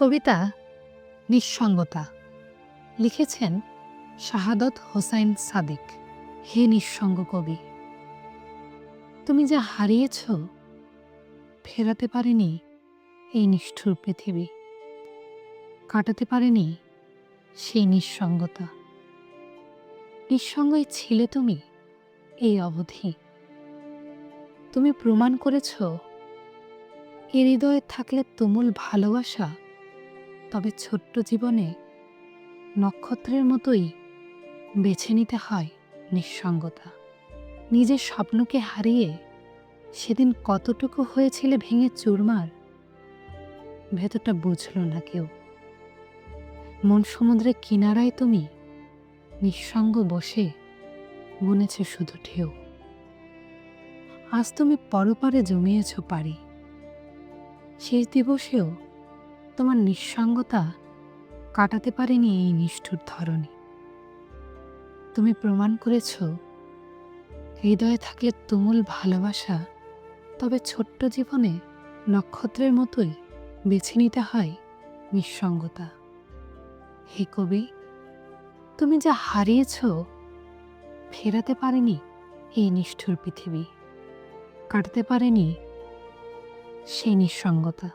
কবিতা নিঃসঙ্গতা। লিখেছেন শাহাদত হোসাইন সাদিক। হে নিঃসঙ্গ কবি, তুমি যা হারিয়েছ, ফেরাতে পারেনি এই নিষ্ঠুর পৃথিবী। কাটাতে পারেনি সেই নিঃসঙ্গতা। নিঃসঙ্গই ছিলে তুমি এই অবধি। তুমি প্রমাণ করেছ, এ হৃদয়ে থাকলে তুমুল ভালোবাসা তবে ছোট্ট জীবনে নক্ষত্রের মতোই বেছে নিতে হয় নিঃসঙ্গতা। নিজের স্বপ্নকে হারিয়ে সেদিন কতটুকু হয়েছিলে ভেঙে চুরমার, ভেতরটা বুঝলো না কেউ। মন সমুদ্রের কিনারায় তুমি নিঃসঙ্গ বসে গুনেছে শুধু ঢেউ। আজ তুমি পরপারে জমিয়েছ পারি শেষ দিবসেও তোমার নিঃসঙ্গতা কাটাতে পারেনি এই নিষ্ঠুর ধরনী তুমি প্রমাণ করেছ, হৃদয়ে থাকলে তুমুল ভালোবাসা, তবে ছোট্ট জীবনে নক্ষত্রের মতোই বেছে নিতে হয় নিঃসঙ্গতা। হে কবি, তুমি যা হারিয়েছ ফেরাতে পারেনি এই নিষ্ঠুর পৃথিবী, কাটতে পারেনি সেই নিঃসঙ্গতা।